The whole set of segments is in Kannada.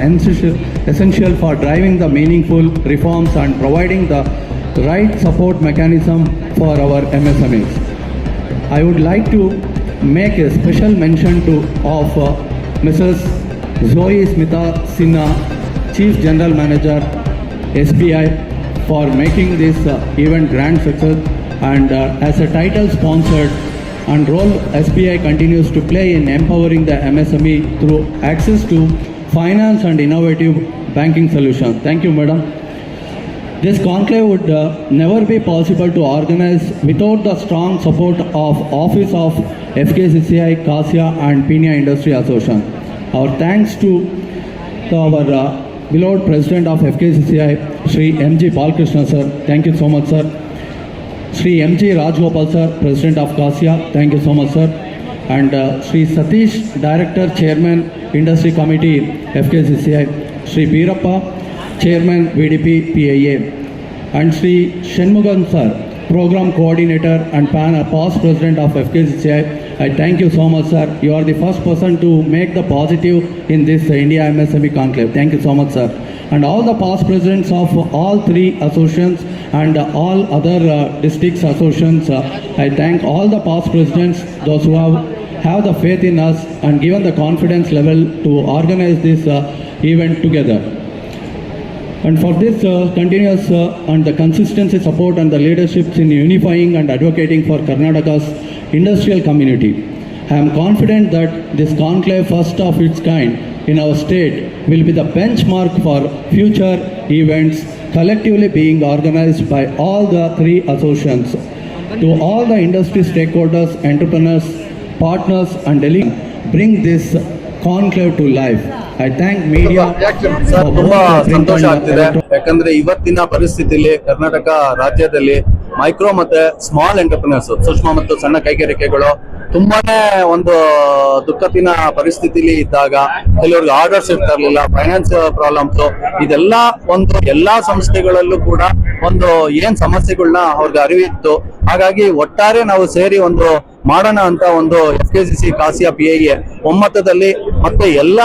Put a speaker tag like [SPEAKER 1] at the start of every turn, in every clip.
[SPEAKER 1] essential for driving the meaningful reforms and providing the right support mechanism for our MSMEs. I would like to make a special mention to of uh, Mrs. Zoe Smita Sinha, Chief General Manager, SBI, for making this uh, event grand success and uh, as a title sponsored and role SBI continues to play in empowering the MSME through access to finance and innovative banking solutions. Thank you, madam. This conclave would uh, never be possible to organize without the strong support of Office of FKCCI, CASIA and Pina Industry Association. Our thanks to, to our uh, beloved President of FKCCI, Sri M.G. Balkrishna sir. Thank you so much, sir. Sri M.G. Rajgopal sir, President of CASIA. Thank you so much, sir. And uh, Sri Satish, Director, Chairman, Industry Committee, FKCCI. Sri Birappa, Chairman, VDP, PIA. And Sri Shanmugan sir, Program Coordinator and PAN, past President of FKCCI. I thank you so much, sir. You are the first person to make the positive in this uh, India MSME conclave. Thank you so much, sir. And all the past presidents of all three associations and uh, all other uh, districts associations, uh, I thank all the past presidents, those who have, have the faith in us and given the confidence level to organize this uh, event together. And for this uh, continuous uh, and the consistency support and the leadership in unifying and advocating for Karnataka's industrial community. I am confident that this conclave, first of its kind in our state, will be the benchmark for future events collectively being organized by all the three associations. To all the industry stakeholders, entrepreneurs, partners, and delegates, bring this conclave to life. I
[SPEAKER 2] thank
[SPEAKER 1] media
[SPEAKER 2] ತುಂಬಾ ಸಂತೋಷ ಆಗ್ತಿದೆ. ಯಾಕಂದ್ರೆ ಇವತ್ತಿನ ಪರಿಸ್ಥಿತಿಯಲ್ಲಿ ಕರ್ನಾಟಕ ರಾಜ್ಯದಲ್ಲಿ ಮೈಕ್ರೋ ಮತ್ತೆ ಸ್ಮಾಲ್ ಎಂಟರ್ಪ್ರಿನರ್ಸ್ ಸೂಕ್ಷ್ಮ ಮತ್ತು ಸಣ್ಣ ಕೈಗಾರಿಕೆಗಳು ತುಂಬಾನೇ ಒಂದು ದುಃಖತಿನ ಪರಿಸ್ಥಿತಿಲಿ ಇದ್ದಾಗ ಕೆಲವ್ರಿಗೆ ಆರ್ಡರ್ಸ್ ಇರ್ತಾ ಇರ್ಲಿಲ್ಲ ಫೈನಾನ್ಸ್ ಪ್ರಾಬ್ಲಮ್ಸ್ ಇದೆಲ್ಲ ಒಂದು ಎಲ್ಲಾ ಸಂಸ್ಥೆಗಳಲ್ಲೂ ಕೂಡ ಒಂದು ಏನ್ ಸಮಸ್ಯೆಗಳನ್ನ ಅವ್ರಿಗೆ ಅರಿವಿತ್ತು. ಹಾಗಾಗಿ ಒಟ್ಟಾರೆ ನಾವು ಸೇರಿ ಒಂದು ಮಾಡೋಣ ಅಂತ ಒಂದು F K C C KASSIA P I ಒಮ್ಮತದಲ್ಲಿ ಮತ್ತೆ ಎಲ್ಲ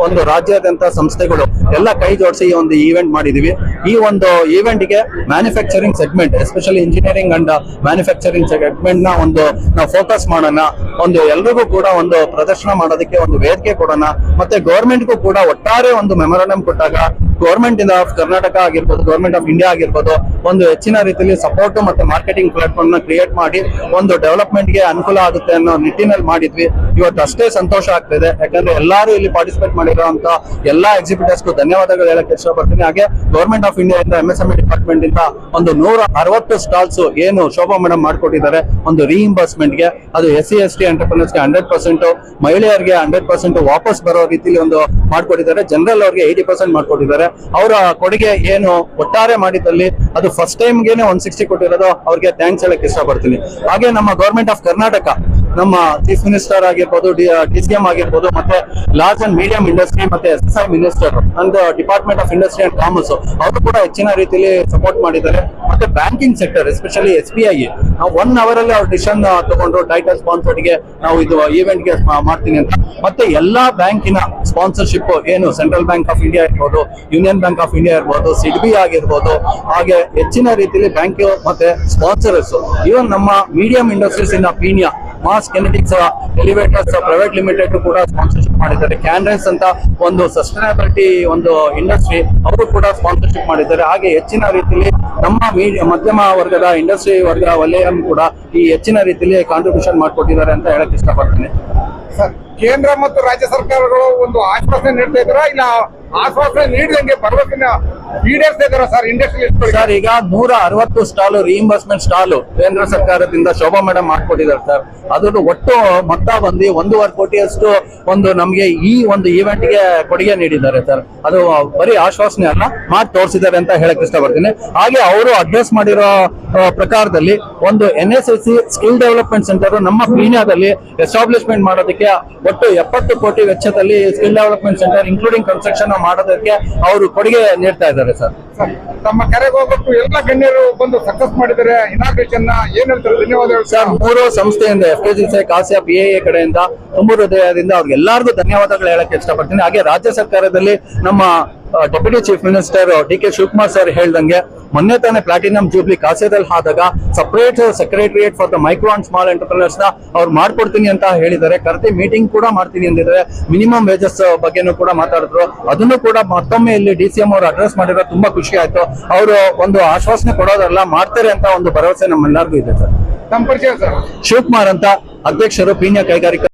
[SPEAKER 2] ಒಂದು ರಾಜ್ಯಾದ್ಯಂತ ಸಂಸ್ಥೆಗಳು ಎಲ್ಲ ಕೈ ಜೋಡಿಸಿ ಈ ಒಂದು ಈವೆಂಟ್ ಮಾಡಿದೀವಿ. ಈ ಒಂದು ಈವೆಂಟ್ಗೆ manufacturing segment especially engineering and manufacturing ಸೆಗ್ಮೆಂಟ್ನ ಒಂದು ನಾವು ಫೋಕಸ್ ಮಾಡೋಣ. ಒಂದು ಎಲ್ರಿಗೂ ಕೂಡ ಒಂದು ಪ್ರದರ್ಶನ ಮಾಡೋದಕ್ಕೆ ಒಂದು ವೇದಿಕೆ ಕೊಡೋಣ. ಮತ್ತೆ ಗೌರ್ಮೆಂಟ್ಗೂ ಕೂಡ ಒಟ್ಟಾರೆ ಒಂದು ಮೆಮೊರಾಂಡಮ್ ಕೊಟ್ಟಾಗ ಗೌರ್ಮೆಂಟ್ ಇಂದ ಆಫ್ ಕರ್ನಾಟಕ ಆಗಿರ್ಬೋದು ಗೌರ್ಮೆಂಟ್ ಆಫ್ ಇಂಡಿಯಾ ಆಗಿರ್ಬೋದು, ಒಂದು ಹೆಚ್ಚಿನ ರೀತಿಯಲ್ಲಿ ಸಪೋರ್ಟ್ ಮತ್ತೆ ಮಾರ್ಕೆಟಿಂಗ್ ಪ್ಲಾಟ್ಫಾರ್ಮ್ನ ಕ್ರಿಯೇಟ್ ಮಾಡಿ ಒಂದು ಡೆವಲಪ್ಮೆಂಟ್ಗೆ ಅನುಕೂಲ ಆಗುತ್ತೆ ಅನ್ನೋ ನಿಟ್ಟಿನಲ್ಲಿ ಮಾಡಿದ್ವಿ. ಇವತ್ತು ಅಷ್ಟೇ ಸಂತೋಷ ಆಗ್ತಿದೆ ಯಾಕಂದ್ರೆ ಎಲ್ಲರೂ ಇಲ್ಲಿ ಪಾರ್ಟಿಸಿಪೇಟ್ ಮಾಡಿರೋಂತ ಎಲ್ಲಾ ಎಕ್ಸಿಬಿಟರ್ಸ್ಗೂ ಧನ್ಯವಾದಗಳು ಹೇಳಕ್ಕೆ ಇಷ್ಟಪಡ್ತೀನಿ. ಹಾಗೆ ಗವರ್ಮೆಂಟ್ ಆಫ್ ಇಂಡಿಯಾ ಇಂದ ಎಂಎಸ್ಎಂಇ ಡಿಪಾರ್ಟ್ಮೆಂಟ್ ಇಂದ ಒಂದು ನೂರ ಅರವತ್ತು ಸ್ಟಾಲ್ಸ್ ಏನು ಶೋಭಾ ಮೇಡಮ್ ಮಾಡ್ಕೊಟ್ಟಿದ್ದಾರೆ. ಒಂದು ರೀಇಂಬರ್ಸ್ಮೆಂಟ್ಗೆ. ಅದು ಎಸ್ ಸಿ ಎಸ್ ಟಿ ಎಂಟರ್ಪ್ರಿನರ್ಸ್ಗೆ ಹಂಡ್ರೆಡ್ ಪರ್ಸೆಂಟ್ ಮಹಿಳೆಯರಿಗೆ ಹಂಡ್ರೆಡ್ ಪರ್ಸೆಂಟ್ ವಾಪಸ್ ಬರೋ ರೀತಿಲಿ ಒಂದು ಮಾಡ್ಕೊಟ್ಟಿದ್ದಾರೆ. ಜನರಲ್ ಅವ್ರಿಗೆ ಏಯ್ಟಿ ಪರ್ಸೆಂಟ್ ಮಾಡ್ಕೊಟ್ಟಿದ್ದಾರೆ. ಅವರ ಕೊಡುಗೆ ಏನು ಒಟ್ಟಾರೆ ಮಾಡಿದಲ್ಲಿ ಅದು ಫಸ್ಟ್ ಟೈಮ್ಗೆ ಒನ್ ಸಿಕ್ಸ್ಟಿ ಕೊಟ್ಟಿರೋದು. ಅವ್ರಿಗೆ ಥ್ಯಾಂಕ್ಸ್ ಹೇಳಕ್ ಇಷ್ಟಪಡ್ತೀನಿ. ಹಾಗೆ ನಮ್ಮ ಗವರ್ಮೆಂಟ್ ಆಫ್ ಕರ್ನಾಟಕ ನಮ್ಮ ಚೀಫ್ ಮಿನಿಸ್ಟರ್ ಆಗಿರ್ಬೋದು, ಡಿ ಸಿ ಎಂ ಆಗಿರ್ಬೋದು, ಮತ್ತೆ ಲಾರ್ಜ್ ಅಂಡ್ ಮೀಡಿಯಂ ಇಂಡಸ್ಟ್ರಿ ಮತ್ತೆ S S I minister and department of industry and commerce ಅವರು ಕೂಡ ಹೆಚ್ಚಿನ ರೀತಿಯಲ್ಲಿ ಸಪೋರ್ಟ್ ಮಾಡಿದ್ದಾರೆ. ಮತ್ತೆ banking sector especially S B I ನಾವು ಒನ್ ಅವರ್ ಅಲ್ಲಿ ಅವ್ರ ಡಿಸಿಷನ್ ತಗೊಂಡ್ರು ಟೈಟಲ್ ಸ್ಪಾನ್ಸರ್ಡ್ಗೆ ನಾವು ಇದು ಈವೆಂಟ್ಗೆ ಮಾಡ್ತೀನಿ ಅಂತ. ಮತ್ತೆ ಎಲ್ಲಾ ಬ್ಯಾಂಕಿನ ಸ್ಪಾನ್ಸರ್ಶಿಪ್ ಏನು ಸೆಂಟ್ರಲ್ ಬ್ಯಾಂಕ್ ಆಫ್ ಇಂಡಿಯಾ ಇರ್ಬೋದು ಯೂನಿಯನ್ ಬ್ಯಾಂಕ್ ಆಫ್ ಇಂಡಿಯಾ ಇರ್ಬೋದು ಸಿಡ್ಬಿ ಆಗಿರ್ಬೋದು, ಹಾಗೆ ಹೆಚ್ಚಿನ ರೀತಿಯಲ್ಲಿ ಬ್ಯಾಂಕ್ ಮತ್ತೆ ಸ್ಪಾನ್ಸರ್ಸ್ ಈವನ್ ನಮ್ಮ medium industries in Peenya Mas Kinetics Elevators Private Limited ಕೂಡ ಸ್ಪಾನ್ಸರ್ಶಿಪ್ ಮಾಡಿದ್ದಾರೆ. ಕ್ಯಾನ್ರೈಸ್ ಅಂತ ಒಂದು ಸಸ್ಟೈನಬಿಲಿಟಿ ಒಂದು ಇಂಡಸ್ಟ್ರಿ ಅವರು ಕೂಡ ಸ್ಪಾನ್ಸರ್ಶಿಪ್ ಮಾಡಿದ್ದಾರೆ. ಹಾಗೆ ಹೆಚ್ಚಿನ ರೀತಿಯಲ್ಲಿ ನಮ್ಮ ಮಧ್ಯಮ ವರ್ಗದ ಇಂಡಸ್ಟ್ರಿ ವರ್ಗ ವಲಯ ಕೂಡ ಈ ಹೆಚ್ಚಿನ ರೀತಿಯಲ್ಲಿ ಕಾಂಟ್ರಿಬ್ಯೂಷನ್ ಮಾಡಿಕೊಟ್ಟಿದ್ದಾರೆ ಅಂತ ಹೇಳಕ್ ಇಷ್ಟಪಡ್ತೀನಿ.
[SPEAKER 3] ಕೇಂದ್ರ ಮತ್ತು ರಾಜ್ಯ ಸರ್ಕಾರಗಳು ಒಂದು ಆಶ್ವಾಸನೆ ನೀಡ್ತಾ ಇದ್ರ ಇಲ್ಲ ಆಶ್ವಾಸನೆ ನೀಡಿದಂಗೆ ಭರವಸೆನ ಈಡೇರಿಸ್ತಾ ಸರ್ ಇಂಡಸ್ಟ್ರಿಯಲಿಸ್ಟ್
[SPEAKER 2] ಸರ್, ಈಗ ನೂರ ಅರವತ್ತು ಸ್ಟಾಲ್ ರಿಇಂಬರ್ಸ್ಮೆಂಟ್ ಸ್ಟಾಲ್ ಕೇಂದ್ರ ಸರ್ಕಾರದಿಂದ ಶೋಭಾ ಮೇಡಮ್ ಮಾಡ್ಕೊಟ್ಟಿದ್ದಾರೆ ಸರ್. ಅದನ್ನು ಒಟ್ಟು ಮೊತ್ತ ಬಂದು ಒಂದೂವರೆ ಕೋಟಿಯಷ್ಟು ಒಂದು ನಮಗೆ ಈ ಒಂದು ಈವೆಂಟ್ಗೆ ಕೊಡುಗೆ ನೀಡಿದ್ದಾರೆ ಸರ್. ಅದು ಬರೀ ಆಶ್ವಾಸನೆ ಅಲ್ಲ ಮಾಡಿ ತೋರಿಸಿದ್ದಾರೆ ಅಂತ ಹೇಳಕ್ ಇಷ್ಟಪಡ್ತೀನಿ. ಹಾಗೆ ಅವರು ಅಡ್ರೆಸ್ ಮಾಡಿರೋ ಪ್ರಕಾರದಲ್ಲಿ ಒಂದು ಎನ್ ಸ್ಕಿಲ್ ಡೆವಲಪ್ಮೆಂಟ್ ಸೆಂಟರ್ ನಮ್ಮ ಪೀಣ್ಯದಲ್ಲಿ ಎಸ್ಟಾಬ್ಲಿಷ್ಮೆಂಟ್ ಮಾಡೋದಕ್ಕೆ ಒಟ್ಟು ಎಪ್ಪತ್ತು ಕೋಟಿ ವೆಚ್ಚದಲ್ಲಿ skill development centre including construction ಮಾಡೋದಕ್ಕೆ ಅವರು ಕೊಡುಗೆ ನೀಡ್ತಾ ಇದ್ದಾರೆ ಸರ್.
[SPEAKER 3] ತಮ್ಮ ಕರೆಗೆ ಹೋಗ್ಬಿಟ್ಟು ಎಲ್ಲ ಗಣ್ಯರು ಬಂದು ಸಕ್ಸಸ್ ಮಾಡಿದರೆ ಇನಾಗ್ರೇಷನ್ ಏನ್ ಹೇಳ್ತಾರೆ? ಧನ್ಯವಾದಗಳು
[SPEAKER 2] ಸರ್. ಮೂರು ಸಂಸ್ಥೆಯಿಂದ F K G C KASSIA P A ಕಡೆಯಿಂದ ತುಂಬ ಹೃದಯದಿಂದ ಅವ್ರಿಗೆಲ್ಲರಿಗೂ ಧನ್ಯವಾದಗಳು ಹೇಳಕ್ಕೆ ಇಷ್ಟಪಡ್ತೀನಿ. ಹಾಗೆ ರಾಜ್ಯ ಸರ್ಕಾರದಲ್ಲಿ ನಮ್ಮ deputy chief minister D K Shivakumar sir ಹೇಳ್ದಂಗೆ, ಮೊನ್ನೆ ತಾನೇ ಪ್ಲಾಟಿನಂ ಜೂಬ್ಲಿ ಕಾಸಿಯಾದಲ್ಲಿ ಆದಾಗ separate secretariat for the micro and small ಎಂಟರ್ಪ್ರಿನರ್ಸ್ನ ಅವ್ರು ಮಾಡ್ಕೊಡ್ತೀನಿ ಅಂತ ಹೇಳಿದ್ದಾರೆ. ಕರೆದಿ ಮೀಟಿಂಗ್ ಕೂಡ ಮಾಡ್ತೀನಿ ಅಂದಿದ್ದಾರೆ. ಮಿನಿಮಮ್ ವೇಜಸ್ ಬಗ್ಗೆನೂ ಕೂಡ ಮಾತಾಡಿದ್ರು. ಅದನ್ನು ಕೂಡ ಮತ್ತೊಮ್ಮೆ ಇಲ್ಲಿ ಡಿ ಸಿ ಎಂ ಅವರು ಅಡ್ರೆಸ್ ಮಾಡಿರೋ ತುಂಬಾ ಖುಷಿ ಆಯ್ತು. ಅವರು ಒಂದು ಆಶ್ವಾಸನೆ ಕೊಡೋದಲ್ಲ ಮಾಡ್ತಾರೆ ಅಂತ ಒಂದು ಭರವಸೆ ನಮ್ಮೆಲ್ಲರಿಗೂ ಇದೆ ಸರ್.
[SPEAKER 3] ನಮ್ಮ ಪರಿಚಯ ಸರ್.
[SPEAKER 2] ಶಿವಕುಮಾರ್ ಅಂತ ಅಧ್ಯಕ್ಷರು ಪೀಣ್ಯ ಕೈಗಾರಿಕಾ